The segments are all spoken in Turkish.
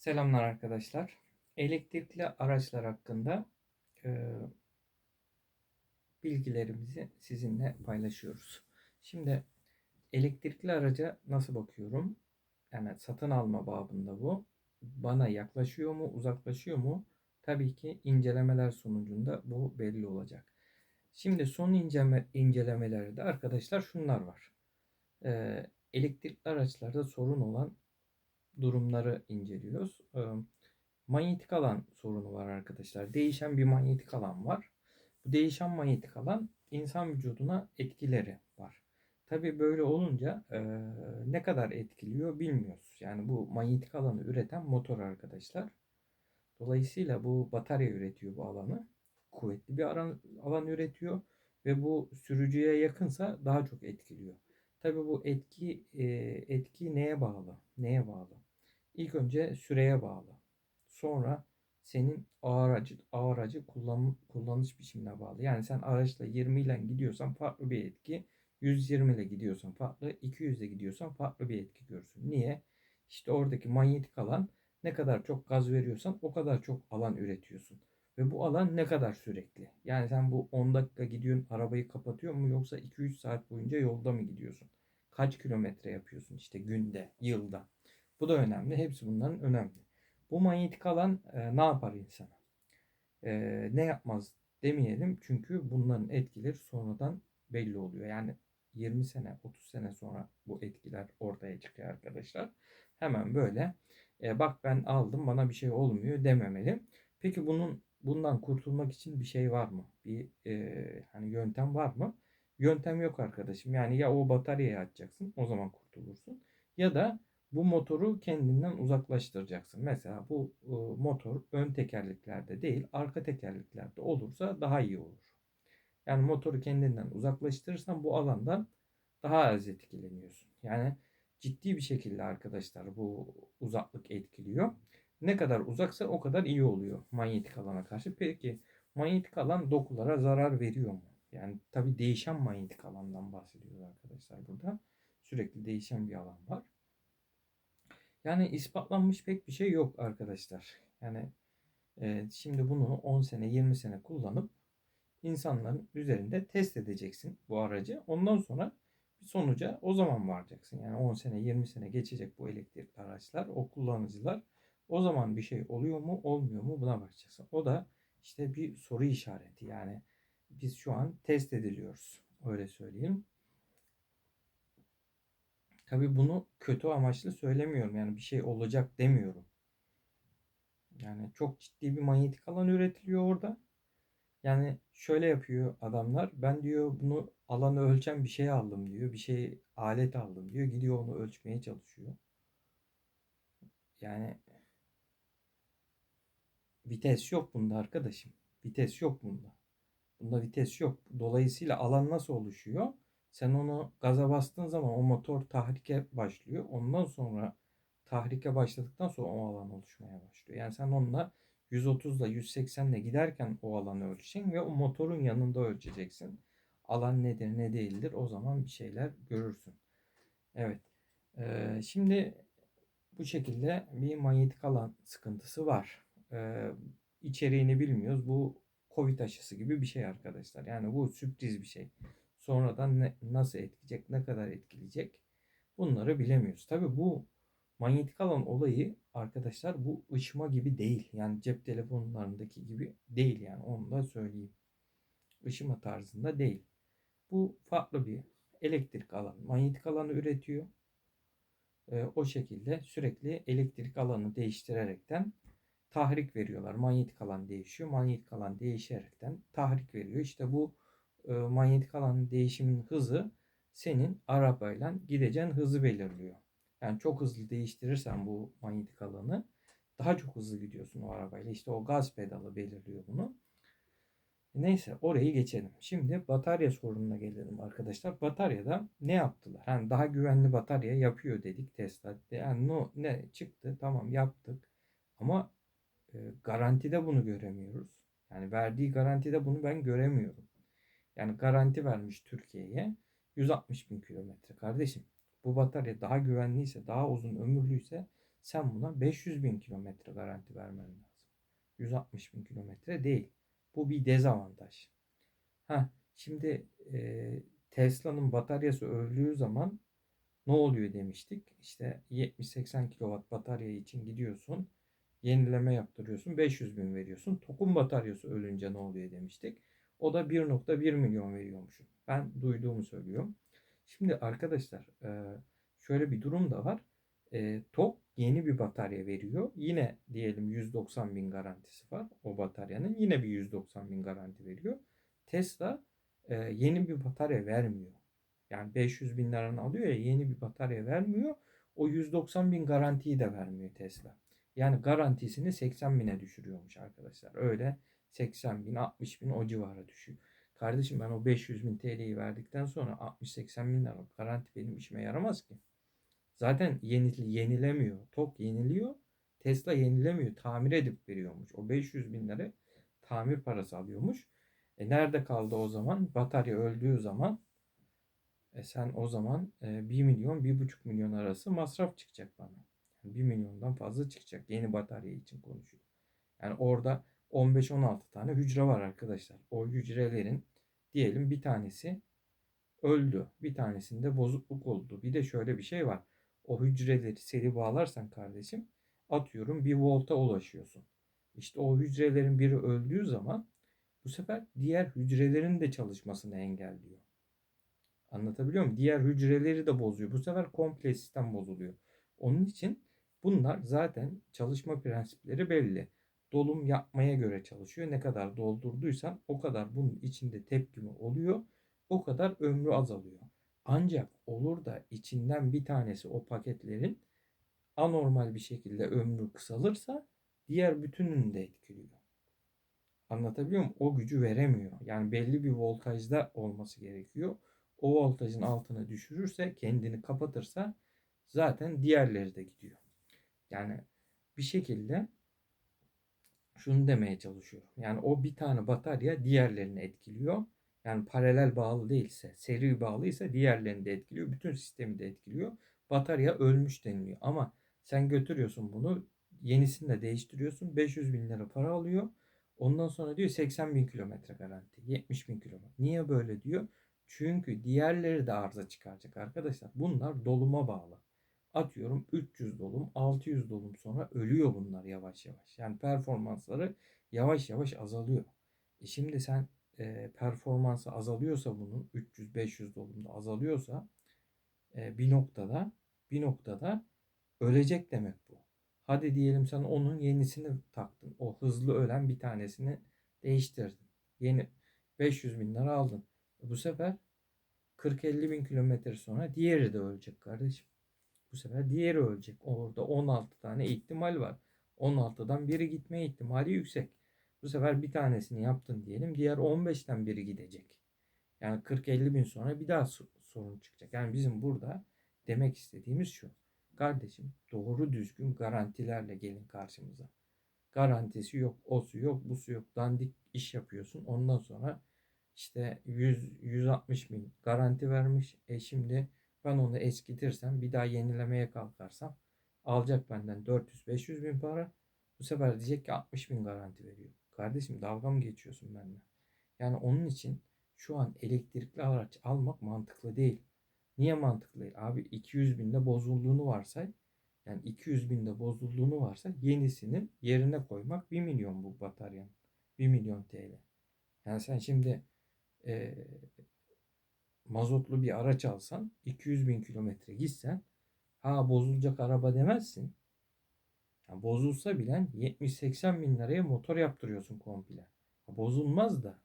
Selamlar arkadaşlar. Elektrikli araçlar hakkında e, bilgilerimizi sizinle paylaşıyoruz. Şimdi elektrikli araca nasıl bakıyorum? Yani satın alma babında bu. Bana yaklaşıyor mu, uzaklaşıyor mu? Tabii ki incelemeler sonucunda bu belli olacak. Şimdi son inceleme, incelemelerde arkadaşlar şunlar var. E, elektrikli araçlarda sorun olan durumları inceliyoruz. Manyetik alan sorunu var arkadaşlar. Değişen bir manyetik alan var. Bu değişen manyetik alan insan vücuduna etkileri var. Tabii böyle olunca ne kadar etkiliyor bilmiyoruz. Yani bu manyetik alanı üreten motor arkadaşlar. Dolayısıyla bu batarya üretiyor bu alanı. Kuvvetli bir alan, üretiyor ve bu sürücüye yakınsa daha çok etkiliyor. Tabii bu etki etki neye bağlı? Neye bağlı? İlk önce süreye bağlı. Sonra senin o aracı, o aracı kullan, kullanış biçimine bağlı. Yani sen araçla 20 ile gidiyorsan farklı bir etki. 120 ile gidiyorsan farklı, 200 ile gidiyorsan farklı bir etki görürsün. Niye? İşte oradaki manyetik alan ne kadar çok gaz veriyorsan o kadar çok alan üretiyorsun. Ve bu alan ne kadar sürekli? Yani sen bu 10 dakika gidiyorsun arabayı kapatıyor mu yoksa 2-3 saat boyunca yolda mı gidiyorsun? Kaç kilometre yapıyorsun işte günde, yılda? Bu da önemli. Hepsi bunların önemli. Bu manyetik alan e, ne yapar insana? E, ne yapmaz demeyelim çünkü bunların etkileri sonradan belli oluyor. Yani 20 sene, 30 sene sonra bu etkiler ortaya çıkıyor arkadaşlar. Hemen böyle e, bak ben aldım bana bir şey olmuyor dememeli. Peki bunun bundan kurtulmak için bir şey var mı? Bir e, hani yöntem var mı? Yöntem yok arkadaşım. Yani ya o bataryayı açacaksın o zaman kurtulursun. Ya da bu motoru kendinden uzaklaştıracaksın. Mesela bu motor ön tekerleklerde değil arka tekerleklerde olursa daha iyi olur. Yani motoru kendinden uzaklaştırırsan bu alandan daha az etkileniyorsun. Yani ciddi bir şekilde arkadaşlar bu uzaklık etkiliyor. Ne kadar uzaksa o kadar iyi oluyor manyetik alana karşı. Peki manyetik alan dokulara zarar veriyor mu? Yani tabi değişen manyetik alandan bahsediyoruz arkadaşlar burada. Sürekli değişen bir alan var. Yani ispatlanmış pek bir şey yok arkadaşlar. Yani e, şimdi bunu 10 sene 20 sene kullanıp insanların üzerinde test edeceksin bu aracı. Ondan sonra bir sonuca o zaman varacaksın. Yani 10 sene 20 sene geçecek bu elektrikli araçlar, o kullanıcılar. O zaman bir şey oluyor mu olmuyor mu buna bakacaksın. O da işte bir soru işareti. Yani biz şu an test ediliyoruz. Öyle söyleyeyim. Tabi bunu kötü amaçlı söylemiyorum. Yani bir şey olacak demiyorum. Yani çok ciddi bir manyetik alan üretiliyor orada. Yani şöyle yapıyor adamlar. Ben diyor bunu alanı ölçen bir şey aldım diyor. Bir şey alet aldım diyor. Gidiyor onu ölçmeye çalışıyor. Yani vites yok bunda arkadaşım. Vites yok bunda. Bunda vites yok. Dolayısıyla alan nasıl oluşuyor? Sen onu gaza bastığın zaman o motor tahrike başlıyor. Ondan sonra tahrike başladıktan sonra o alan oluşmaya başlıyor. Yani sen onunla 130 ile 180 ile giderken o alanı ölçeceksin ve o motorun yanında ölçeceksin. Alan nedir ne değildir o zaman bir şeyler görürsün. Evet. Ee, şimdi bu şekilde bir manyetik alan sıkıntısı var. Ee, içeriğini bilmiyoruz. Bu Covid aşısı gibi bir şey arkadaşlar. Yani bu sürpriz bir şey sonradan ne, nasıl etkileyecek, ne kadar etkileyecek bunları bilemiyoruz. Tabi bu manyetik alan olayı arkadaşlar bu ışıma gibi değil. Yani cep telefonlarındaki gibi değil yani onu da söyleyeyim. Işıma tarzında değil. Bu farklı bir elektrik alan, manyetik alanı üretiyor. Ee, o şekilde sürekli elektrik alanı değiştirerekten tahrik veriyorlar. Manyetik alan değişiyor. Manyetik alan değişerekten tahrik veriyor. İşte bu e, manyetik alan değişimin hızı senin arabayla gideceğin hızı belirliyor. Yani çok hızlı değiştirirsen bu manyetik alanı daha çok hızlı gidiyorsun o arabayla. İşte o gaz pedalı belirliyor bunu. Neyse orayı geçelim. Şimdi batarya sorununa gelelim arkadaşlar. Bataryada ne yaptılar? Yani daha güvenli batarya yapıyor dedik Tesla. Yani no, ne çıktı? Tamam yaptık. Ama e, garantide bunu göremiyoruz. Yani verdiği garantide bunu ben göremiyorum. Yani garanti vermiş Türkiye'ye 160 bin kilometre kardeşim. Bu batarya daha güvenliyse, daha uzun ömürlüyse Sen buna 500 bin kilometre garanti vermen lazım. 160 bin kilometre değil. Bu bir dezavantaj. Ha, şimdi e, Tesla'nın bataryası öldüğü zaman ne oluyor demiştik. İşte 70-80 kW batarya için gidiyorsun. Yenileme yaptırıyorsun. 500 bin veriyorsun. Tokun bataryası ölünce ne oluyor demiştik. O da 1.1 milyon veriyormuşum. Ben duyduğumu söylüyorum. Şimdi arkadaşlar e, şöyle bir durum da var. E, TOG yeni bir batarya veriyor. Yine diyelim 190 bin garantisi var o bataryanın. Yine bir 190 bin garanti veriyor. Tesla e, yeni bir batarya vermiyor. Yani 500 bin liranı alıyor ya yeni bir batarya vermiyor. O 190 bin garantiyi de vermiyor Tesla. Yani garantisini 80 bine düşürüyormuş arkadaşlar. Öyle 80 bin 60 bin o civara düşüyor. Kardeşim ben o 500 bin TL'yi verdikten sonra 60-80 bin lira garanti benim işime yaramaz ki. Zaten yenil, yenilemiyor. TOK yeniliyor. Tesla yenilemiyor. Tamir edip veriyormuş. O 500 bin lira tamir parası alıyormuş. E nerede kaldı o zaman? Batarya öldüğü zaman e sen o zaman e, 1 milyon 1,5 milyon arası masraf çıkacak bana. Yani 1 milyondan fazla çıkacak. Yeni batarya için konuşuyor. Yani orada 15-16 tane hücre var arkadaşlar. O hücrelerin diyelim bir tanesi öldü. Bir tanesinde bozukluk oldu. Bir de şöyle bir şey var. O hücreleri seri bağlarsan kardeşim atıyorum bir volta ulaşıyorsun. İşte o hücrelerin biri öldüğü zaman bu sefer diğer hücrelerin de çalışmasını engelliyor. Anlatabiliyor muyum? Diğer hücreleri de bozuyor. Bu sefer komple sistem bozuluyor. Onun için bunlar zaten çalışma prensipleri belli. Dolum yapmaya göre çalışıyor. Ne kadar doldurduysan o kadar bunun içinde tepkimi oluyor. O kadar ömrü azalıyor. Ancak olur da içinden bir tanesi o paketlerin anormal bir şekilde ömrü kısalırsa diğer bütününü de etkiliyor. Anlatabiliyor muyum? O gücü veremiyor. Yani belli bir voltajda olması gerekiyor. O voltajın altına düşürürse, kendini kapatırsa zaten diğerleri de gidiyor. Yani bir şekilde şunu demeye çalışıyorum. Yani o bir tane batarya diğerlerini etkiliyor. Yani paralel bağlı değilse, seri bağlıysa diğerlerini de etkiliyor. Bütün sistemi de etkiliyor. Batarya ölmüş deniliyor. Ama sen götürüyorsun bunu yenisini de değiştiriyorsun. 500 bin lira para alıyor. Ondan sonra diyor 80 bin kilometre garanti. 70 bin kilometre. Niye böyle diyor? Çünkü diğerleri de arıza çıkaracak arkadaşlar. Bunlar doluma bağlı. Atıyorum 300 dolum, 600 dolum sonra ölüyor bunlar yavaş yavaş. Yani performansları yavaş yavaş azalıyor. E şimdi sen e, performansı azalıyorsa bunun 300-500 dolumda azalıyorsa e, bir noktada bir noktada ölecek demek bu. Hadi diyelim sen onun yenisini taktın. O hızlı ölen bir tanesini değiştirdin. Yeni 500 bin lira aldın. Bu sefer 40-50 bin kilometre sonra diğeri de ölecek kardeşim. Bu sefer diğeri ölecek. Orada 16 tane ihtimal var. 16'dan biri gitme ihtimali yüksek. Bu sefer bir tanesini yaptın diyelim. Diğer 15'ten biri gidecek. Yani 40-50 bin sonra bir daha sorun çıkacak. Yani bizim burada demek istediğimiz şu. Kardeşim doğru düzgün garantilerle gelin karşımıza. Garantisi yok, o su yok, bu su yok. Dandik iş yapıyorsun. Ondan sonra işte 100 160 bin garanti vermiş. E şimdi ben onu eskitirsem bir daha yenilemeye kalkarsam alacak benden 400-500 bin para. Bu sefer diyecek ki 60 bin garanti veriyor. Kardeşim dalga mı geçiyorsun benimle? Yani onun için şu an elektrikli araç almak mantıklı değil. Niye mantıklı değil? Abi 200 binde bozulduğunu varsay. Yani 200 binde bozulduğunu varsa yenisinin yerine koymak 1 milyon bu bataryanın. 1 milyon TL. Yani sen şimdi e, mazotlu bir araç alsan 200 bin kilometre gitsen ha bozulacak araba demezsin. Yani bozulsa bile 70-80 bin liraya motor yaptırıyorsun komple. Bozulmaz da.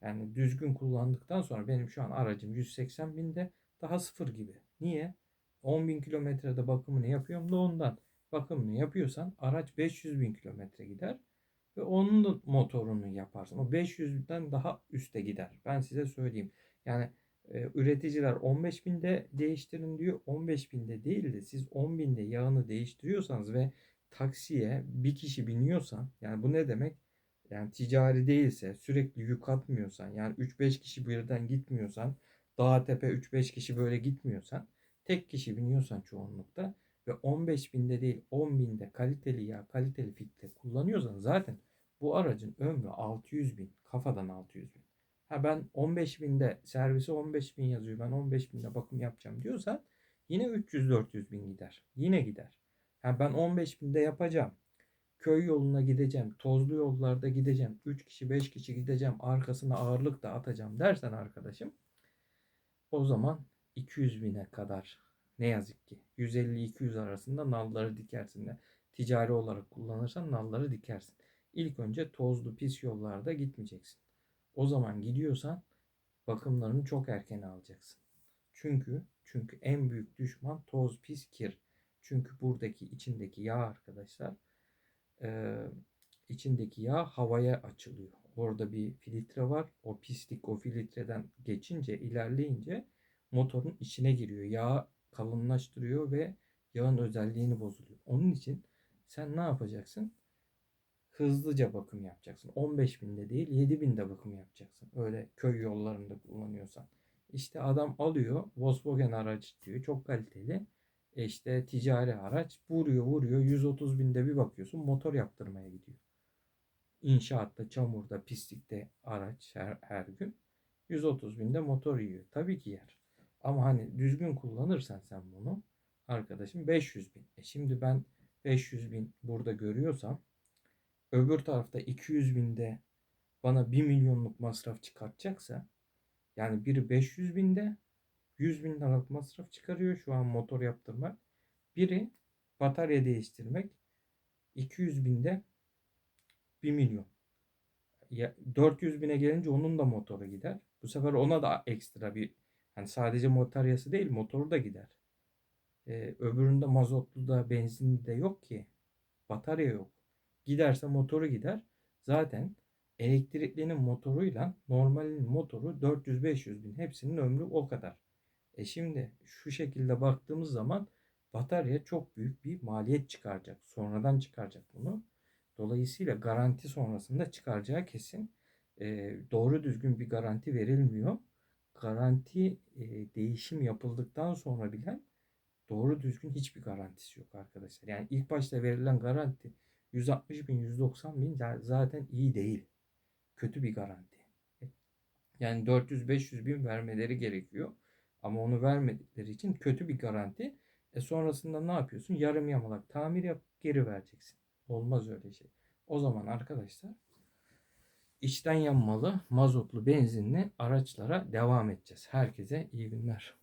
Yani düzgün kullandıktan sonra benim şu an aracım 180 binde daha sıfır gibi. Niye? 10 bin kilometrede bakımını yapıyorum da ondan. Bakımını yapıyorsan araç 500 bin kilometre gider ve onun da motorunu yaparsın. O 500'den daha üste gider. Ben size söyleyeyim. Yani üreticiler 15 binde değiştirin diyor. 15 binde değil de siz 10 binde yağını değiştiriyorsanız ve taksiye bir kişi biniyorsan yani bu ne demek? Yani ticari değilse sürekli yük atmıyorsan yani 3-5 kişi birden gitmiyorsan dağ tepe 3-5 kişi böyle gitmiyorsan tek kişi biniyorsan çoğunlukta ve 15 binde değil 10 binde kaliteli yağ, kaliteli filtre kullanıyorsan zaten bu aracın ömrü 600 bin. Kafadan 600 bin. Ha ben 15 binde servisi 15 bin yazıyor. Ben 15 binde bakım yapacağım diyorsan yine 300-400 bin gider. Yine gider. Ha ben 15 binde yapacağım. Köy yoluna gideceğim. Tozlu yollarda gideceğim. 3 kişi 5 kişi gideceğim. Arkasına ağırlık da atacağım dersen arkadaşım. O zaman 200 bine kadar ne yazık ki 150-200 arasında nalları dikersin de ticari olarak kullanırsan nalları dikersin. İlk önce tozlu pis yollarda gitmeyeceksin. O zaman gidiyorsan bakımlarını çok erken alacaksın. Çünkü çünkü en büyük düşman toz pis kir. Çünkü buradaki içindeki yağ arkadaşlar e, içindeki yağ havaya açılıyor. Orada bir filtre var. O pislik o filtreden geçince ilerleyince motorun içine giriyor. Yağ kalınlaştırıyor ve yağın özelliğini bozuluyor. Onun için sen ne yapacaksın? Hızlıca bakım yapacaksın. 15 binde değil 7 binde bakım yapacaksın. Öyle köy yollarında kullanıyorsan. İşte adam alıyor Volkswagen aracı diyor. Çok kaliteli. E işte ticari araç vuruyor vuruyor 130 binde bir bakıyorsun motor yaptırmaya gidiyor. İnşaatta, çamurda, pislikte araç her, her gün 130 binde motor yiyor. Tabii ki yer. Ama hani düzgün kullanırsan sen bunu arkadaşım 500 bin. E şimdi ben 500 bin burada görüyorsam öbür tarafta 200 binde bana 1 milyonluk masraf çıkartacaksa yani biri 500 binde 100 bin liralık masraf çıkarıyor şu an motor yaptırmak. Biri batarya değiştirmek 200 binde 1 milyon. Ya 400 bine gelince onun da motoru gider. Bu sefer ona da ekstra bir hani sadece motoryası değil motoru da gider. Ee, öbüründe mazotlu da benzinli de yok ki. Batarya yok. Giderse motoru gider. Zaten elektriklinin motoruyla normalin motoru 400-500 bin. Hepsinin ömrü o kadar. E şimdi şu şekilde baktığımız zaman batarya çok büyük bir maliyet çıkaracak. Sonradan çıkaracak bunu. Dolayısıyla garanti sonrasında çıkaracağı kesin. E, doğru düzgün bir garanti verilmiyor. Garanti e, değişim yapıldıktan sonra bile doğru düzgün hiçbir garantisi yok arkadaşlar. Yani ilk başta verilen garanti 160 bin 190 bin zaten iyi değil. Kötü bir garanti. Yani 400-500 bin vermeleri gerekiyor. Ama onu vermedikleri için kötü bir garanti. E sonrasında ne yapıyorsun? Yarım yamalak tamir yap geri vereceksin. Olmaz öyle şey. O zaman arkadaşlar içten yanmalı mazotlu benzinli araçlara devam edeceğiz. Herkese iyi günler.